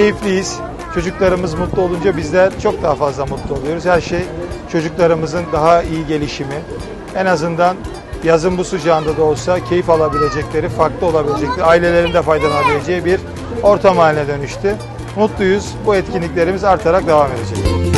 keyifliyiz. Çocuklarımız mutlu olunca bizler çok daha fazla mutlu oluyoruz. Her şey çocuklarımızın daha iyi gelişimi. En azından yazın bu sıcağında da olsa keyif alabilecekleri, farklı olabilecekleri, ailelerin de faydalanabileceği bir ortam haline dönüştü. Mutluyuz. Bu etkinliklerimiz artarak devam edecek.